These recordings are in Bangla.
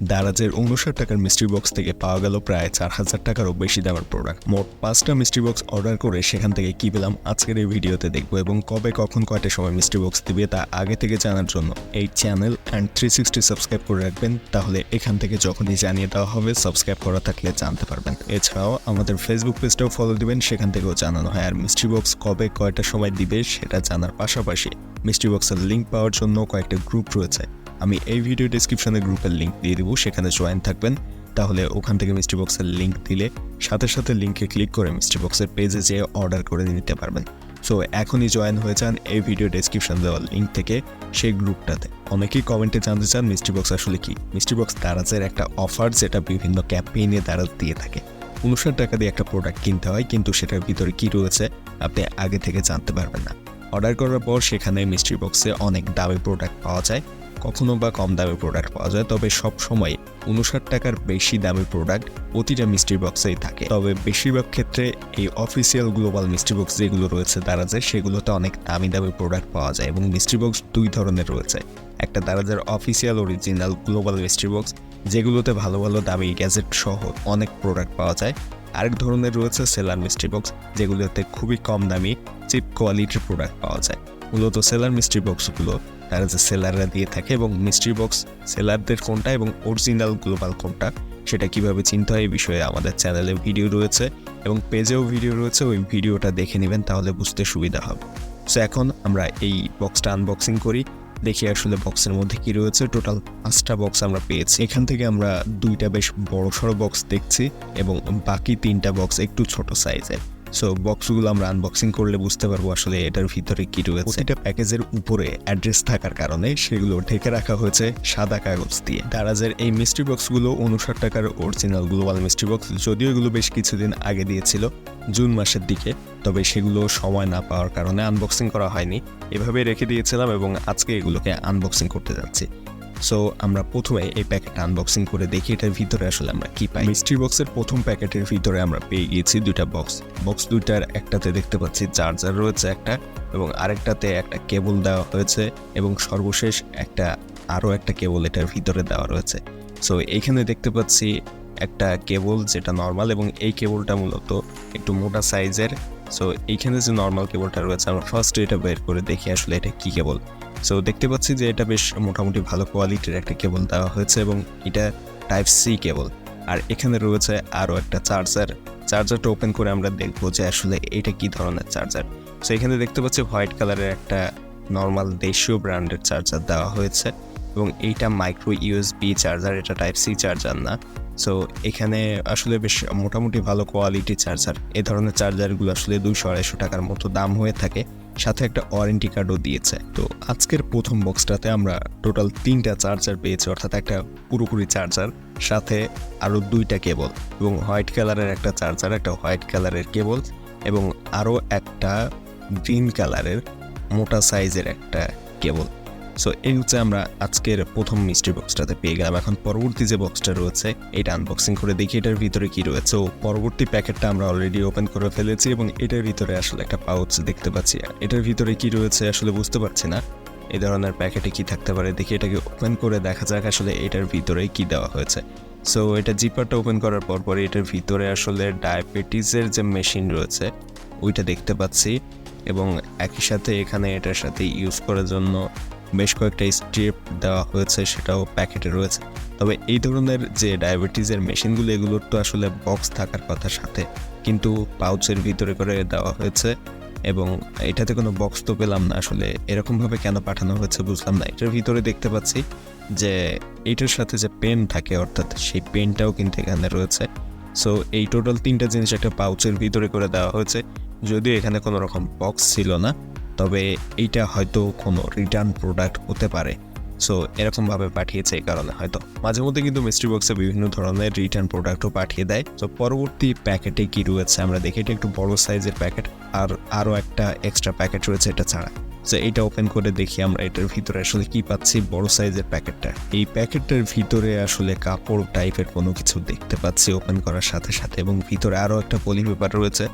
দারাজের উনষাট টাকার মিস্ট্রি বক্স থেকে পাওয়া গেল প্রায় চার হাজার টাকারও বেশি দামের প্রোডাক্ট মোট পাঁচটা মিস্ট্রি বক্স অর্ডার করে সেখান থেকে কি পেলাম আজকের এই ভিডিওতে দেখব এবং কবে কখন কয়টা সময় মিস্ট্রি বক্স দিবে তা আগে থেকে জানার জন্য এই channel and three sixty subscribe করে রাখবেন, তাহলে এখান থেকে যখনই জানিয়ে দেওয়া হবে সাবস্ক্রাইব করা থাকলে জানতে পারবেন। এছাড়াও আমাদের ফেসবুক পেজটাও ফলো দিবেন, সেখান থেকেও জানানো হয় আর মিস্ট্রি বক্স কবে কয়টা সময় দিবে সেটা জানার পাশাপাশি মিস্ট্রি বক্সের লিঙ্ক পাওয়ার জন্য কয়েকটা গ্রুপ রয়েছে। আমি এই ভিডিও ডিসক্রিপশনে গ্রুপের লিঙ্ক দিয়ে দেবো, সেখানে জয়েন থাকবেন। তাহলে ওখান থেকে মিস্ট্রি বক্সের লিঙ্ক দিলে, সাথে সাথে লিঙ্কে ক্লিক করে মিস্ট্রি বক্সের পেজে যেয়ে অর্ডার করে নিতে পারবেন। সো এখনই জয়েন হয়ে যান এই ভিডিও ডেসক্রিপশন দেওয়া লিঙ্ক থেকে, সেই গ্রুপটাতে অনেকেই কমেন্টে জানতে চান মিস্ট্রি বক্স আসলে কি? মিস্ট্রি বক্স দারাজের একটা অফার যেটা বিভিন্ন ক্যাম্পেইনে দারাজ দিয়ে থাকে। উনষাট টাকা দিয়ে একটা প্রোডাক্ট কিনতে হয়, কিন্তু সেটার ভিতরে কী রয়েছে, আপনি আগে থেকে জানতে পারবেন না। অর্ডার করার পর সেখানে মিস্ট্রি বক্সে অনেক দামি প্রোডাক্ট পাওয়া যায়। কখনো বা কম দামের প্রোডাক্ট পাওয়া যায়, তবে সব সময় উনষাট টাকার বেশি দামের প্রোডাক্ট প্রতিটা মিষ্টি বক্সেই থাকে। তবে বেশিরভাগ ক্ষেত্রে এই অফিসিয়াল গ্লোবাল মিষ্টি বক্স যেগুলো রয়েছে দারাজের সেগুলোতে অনেক দামি দামি প্রোডাক্ট পাওয়া যায় এবং মিষ্টি বক্স দুই ধরনের রয়েছে। একটা দারাজের অফিসিয়াল অরিজিনাল গ্লোবাল মিষ্টি বক্স যেগুলোতে ভালো ভালো দামি গ্যাজেট সহ অনেক প্রোডাক্ট পাওয়া যায়। আরেক ধরনের রয়েছে সেলার মিস্ট্রি বক্স যেগুলোতে খুবই কম দামি চিপ কোয়ালিটির প্রোডাক্ট পাওয়া যায়। মূলত সেলার মিস্ট্রি বক্সগুলো তারা যে সেলাররা দিয়ে থাকে এবং মিস্ট্রি বক্স সেলারদের কোনটা এবং অরিজিনাল গ্লোবাল কোনটা, সেটা কীভাবে চিনতে হয় এই বিষয়ে আমাদের চ্যানেলে ভিডিও রয়েছে এবং পেজেও ভিডিও রয়েছে, ওই ভিডিওটা দেখে নেবেন, তাহলে বুঝতে সুবিধা হবে। সো এখন আমরা এই বক্সটা আনবক্সিং করি, দেখি আসলে বক্সের মধ্যে কি রয়েছে। টোটাল পাঁচটা বক্স আমরা পেয়েছি। এখান থেকে আমরা দুইটা বেশ বড় সড়ো বক্স দেখছি এবং বাকি তিনটা বক্স একটু ছোট সাইজের সো বক্সগুলো আমরা আনবক্সিং করলে বুঝতে পারব আসলে এটার ভিতরে কি রয়েছে। প্রতিটা প্যাকেজের উপরে অ্যাড্রেস থাকার কারণে সেগুলো ঢেকে রাখা হয়েছে সাদা কাগজ দিয়ে। দারাজের এই মিস্ট্রি বক্সগুলো উনষাট টাকার অরিজিনাল গ্লোবাল মিস্ট্রি বক্স যদিও এগুলো বেশ কিছুদিন আগে দিয়েছিল, জুন মাসের দিকে, তবে সেগুলো সময় না পাওয়ার কারণে আনবক্সিং করা হয়নি। এভাবে রেখে দিয়েছিলাম এবং আজকে এগুলোকে আনবক্সিং করতে যাচ্ছি। সো আমরা প্রথমে এই প্যাকেটটা আনবক্সিং করে দেখি এটার ভিতরে আসলে আমরা কি পাই। মিস্ট্রি বক্সের প্রথম প্যাকেটের ভিতরে আমরা পেয়ে গিয়েছি দুইটা বক্স বক্স দুইটার একটাতে দেখতে পাচ্ছি চার্জার রয়েছে একটা এবং আরেকটাতে একটা কেবল দেওয়া হয়েছে এবং সর্বশেষ একটা, আরও একটা কেবল এটার ভিতরে দেওয়া রয়েছে। সো এইখানে দেখতে পাচ্ছি একটা কেবল যেটা নর্মাল এবং এই কেবলটা মূলত একটু মোটা সাইজের সো এইখানে যে নর্মাল কেবলটা রয়েছে, আমরা ফার্স্ট এটা বের করে দেখি আসলে এটা কি কেবল সো দেখতে পাচ্ছি যে এটা বেশ মোটামুটি ভালো কোয়ালিটির একটা কেবল দেওয়া হয়েছে এবং এটা টাইপ সি কেবল আর এখানে রয়েছে আরও একটা চার্জার চার্জারটা ওপেন করে আমরা দেখব যে আসলে এটা কি ধরনের চার্জার সো এখানে দেখতে পাচ্ছি হোয়াইট কালারের একটা নর্মাল দেশীয় ব্র্যান্ডের চার্জার দেওয়া হয়েছে এবং এইটা মাইক্রো ইউএসবি চার্জার এটা টাইপ সি চার্জার না। সো এখানে আসলে বেশ মোটামুটি ভালো কোয়ালিটি চার্জার এ ধরনের চার্জারগুলো আসলে দুশো আড়াইশো টাকার মতো দাম হয়ে থাকে। সাথে একটা ওয়ারেন্টি কার্ডও দিয়েছে। তো আজকের প্রথম বক্সটাতে আমরা টোটাল তিনটা চার্জার পেয়েছি, অর্থাৎ একটা পুরোপুরি চার্জার সাথে আরও দুইটা কেবল এবং হোয়াইট কালারের একটা চার্জার একটা হোয়াইট কালারের কেবল এবং আরও একটা গ্রিন কালারের মোটা সাইজের একটা কেবল সো এই হচ্ছে আমরা আজকের প্রথম মিস্ট্রি বক্সটাতে পেয়ে গেলাম। এখন পরবর্তী যে বক্সটা রয়েছে, এটা আনবক্সিং করে দেখি এটার ভিতরে কি রয়েছে। ও পরবর্তী প্যাকেটটা আমরা অলরেডি ওপেন করে ফেলেছি এবং এটার ভিতরে আসলে একটা পাউচ দেখতে পাচ্ছি। এটার ভিতরে কি রয়েছে আসলে বুঝতে পারছি না। এই ধরনের প্যাকেটে কি থাকতে পারে দেখি এটাকে ওপেন করে দেখা যাক আসলে এটার ভিতরে কি দেওয়া হয়েছে। সো এটা জিপারটা ওপেন করার পর পরে এটার ভিতরে আসলে ডায়াবেটিসের যে মেশিন রয়েছে, ওইটা দেখতে পাচ্ছি। এবং একই সাথে এখানে এটার সাথে ইউজ করার জন্য বেশ কয়েকটা স্ট্রিপ দেওয়া হয়েছে, সেটাও প্যাকেটে রয়েছে। তবে এই ধরনের যে ডায়াবেটিসের মেশিনগুলো এগুলোর তো আসলে বক্স থাকার কথা সাথে। কিন্তু পাউচের ভিতরে করে দেওয়া হয়েছে এবং এটাতে কোনো বক্স তো পেলাম না আসলে। এরকমভাবে কেন পাঠানো হয়েছে বুঝলাম না। এটার ভিতরে দেখতে পাচ্ছি যে এইটার সাথে যে পেন থাকে, অর্থাৎ সেই পেনটাও কিন্তু এখানে রয়েছে। সো এই টোটাল তিনটা জিনিস একটা পাউচের ভিতরে করে দেওয়া হয়েছে। যদিও এখানে কোনো রকম বক্স ছিল না। তবে এইটা হয়তো কোনো রিটার্ন প্রোডাক্ট হতে পারে। সো এরকমভাবে পাঠিয়েছে এই কারণে হয়তো। মাঝে মধ্যে কিন্তু মিস্ট্রি বক্সে বিভিন্ন ধরনের রিটার্ন প্রোডাক্টও পাঠিয়ে দেয়। তো পরবর্তী প্যাকেটে কি রয়েছে? আমরা দেখি, এটা একটু বড় সাইজের প্যাকেট আর আরও একটা এক্সট্রা প্যাকেট রয়েছে এটা ছাড়া। তো এটা ওপেন করে দেখি আমরা এটার ভিতরে আসলে কি পাচ্ছি, বড় সাইজের প্যাকেটটা এই প্যাকেটটার ভিতরে আসলে কাপড় টাইপের কোনো কিছু দেখতে পাচ্ছি ওপেন করার সাথে সাথে এবং ভিতরে আরও একটা পলি পেপার রয়েছে।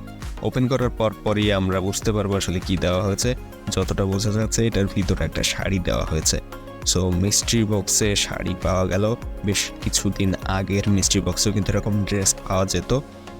ওপেন করার পর পরই আমরা বুঝতে পারব আসলে কি দেওয়া হয়েছে। যতটা বোঝা যাচ্ছে এটার ভিতরে একটা শাড়ি দেওয়া হয়েছে। সো মিস্ট্রি বক্সে শাড়ি পাওয়া গেল। বেশ কিছুদিন আগের মিস্ট্রি বক্সেও কিন্তু এরকম ড্রেস পাওয়া যেত।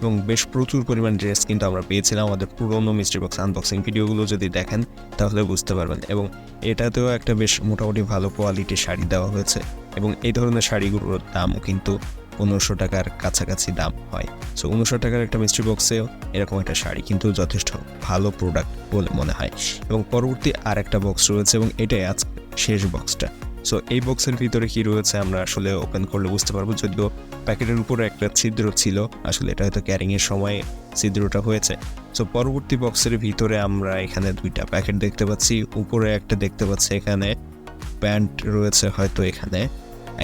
এবং বেশ প্রচুর পরিমাণ ড্রেস কিন্তু আমরা পেয়েছিলাম, আমাদের পুরোনো মিস্ট্রি বক্স আনবক্সিং ভিডিওগুলো যদি দেখেন, তাহলে বুঝতে পারবেন। এবং এটাতেও একটা বেশ মোটামুটি ভালো কোয়ালিটির শাড়ি দেওয়া হয়েছে। এবং এই ধরনের শাড়িগুলোর দামও কিন্তু পনেরোশো টাকার কাছাকাছি দাম হয়। সো উনিশশো টাকার একটা মিস্ট্রি বক্সেও এরকম একটা শাড়ি কিন্তু যথেষ্ট ভালো প্রোডাক্ট বলে মনে হয়। এবং পরবর্তী আর একটা বক্স রয়েছে এবং এটাই আজ শেষ বক্সটা সো এই বক্সের ভিতরে কি রয়েছে আমরা আসলে ওপেন করলে বুঝতে পারব। যদিও প্যাকেটের উপরে একটা ছিদ্র ছিল, আসলে এটা হয়তো ক্যারিংয়ের সময় ছিদ্রটা হয়েছে। সো পরবর্তী বক্সের ভিতরে আমরা এখানে দুইটা প্যাকেট দেখতে পাচ্ছি, উপরে একটা দেখতে পাচ্ছি, এখানে প্যান্ট রয়েছে হয়তো এখানে।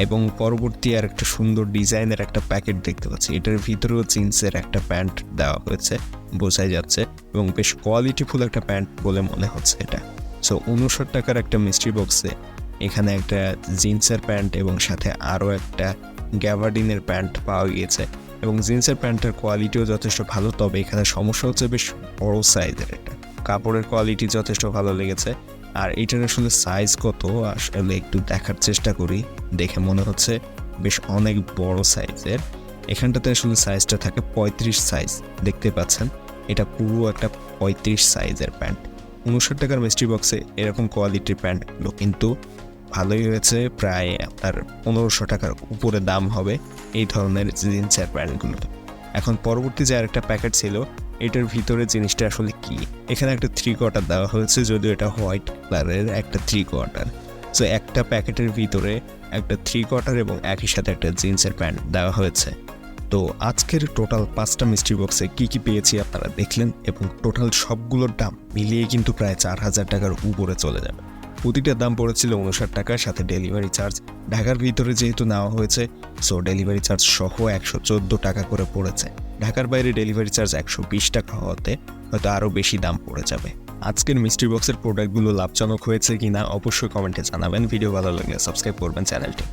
এবং পরবর্তী আর একটা সুন্দর ডিজাইনের একটা প্যাকেট দেখতে পাচ্ছি, এটার ভিতরেও জিন্সের একটা প্যান্ট দেওয়া হয়েছে, বোঝাই যাচ্ছে। এবং বেশ কোয়ালিটিফুল একটা প্যান্ট বলে মনে হচ্ছে এটা। সো উনষাট টাকার একটা মিস্ট্রি বক্সে এখানে একটা জিন্সের প্যান্ট এবং সাথে আরও একটা গ্যাভার্ডিনের প্যান্ট পাওয়া গিয়েছে। এবং জিন্সের প্যান্টের কোয়ালিটিও যথেষ্ট ভালো, তবে এখানে সমস্যা হচ্ছে বেশ বড় সাইজের এটা। কাপড়ের কোয়ালিটি যথেষ্ট ভালো লেগেছে। আর এটার আসলে সাইজ কত আসলে একটু দেখার চেষ্টা করি। দেখে মনে হচ্ছে বেশ অনেক বড় সাইজের। এখানটাতে আসলে সাইজটা থাকে পঁয়ত্রিশ সাইজ, দেখতে পাচ্ছেন? এটা পুরো একটা পঁয়ত্রিশ সাইজের প্যান্ট। উনষাট টাকার মিস্ট্রি বক্সে এরকম কোয়ালিটির প্যান্টগুলো কিন্তু ভালোই হয়েছে, প্রায় আপনার পনেরোশো টাকার উপরে দাম হবে এই ধরনের জিন্সের প্যান্টগুলো এখন পরবর্তী যে আরেকটা প্যাকেট ছিল, এটার ভিতরে জিনিসটা আসলে কি? এখানে একটা থ্রি কোয়ার্টার দেওয়া হয়েছে, যদিও এটা হোয়াইট কালারের একটা থ্রি কোয়ার্টার সো একটা প্যাকেটের ভিতরে একটা থ্রি কোয়ার্টার এবং একই সাথে একটা জিন্সের প্যান্ট দেওয়া হয়েছে। তো, আজকের টোটাল পাঁচটা মিস্ট্রি বক্সে কি কি পেয়েছি আপনারা দেখলেন এবং টোটাল সবগুলোর দাম মিলিয়ে কিন্তু প্রায় চার হাজার টাকার উপরে চলে যাবে। প্রতিটার দাম পড়েছিল উনষাট টাকার সাথে ডেলিভারি চার্জ ঢাকার ভিতরে যেহেতু নেওয়া হয়েছে সো ডেলিভারি চার্জ সহ একশো চোদ্দ টাকা করে পড়েছে। ঢাকার বাইরে ডেলিভারি চার্জ একশো বিশ টাকা হওয়াতে হয়তো আরও বেশি দাম পড়ে যাবে। আজকের মিস্ট্রি বক্সের প্রোডাক্টগুলো লাভজনক হয়েছে কিনা অবশ্যই কমেন্টে জানাবেন। ভিডিও ভালো লাগলে সাবস্ক্রাইব করবেন চ্যানেলটি।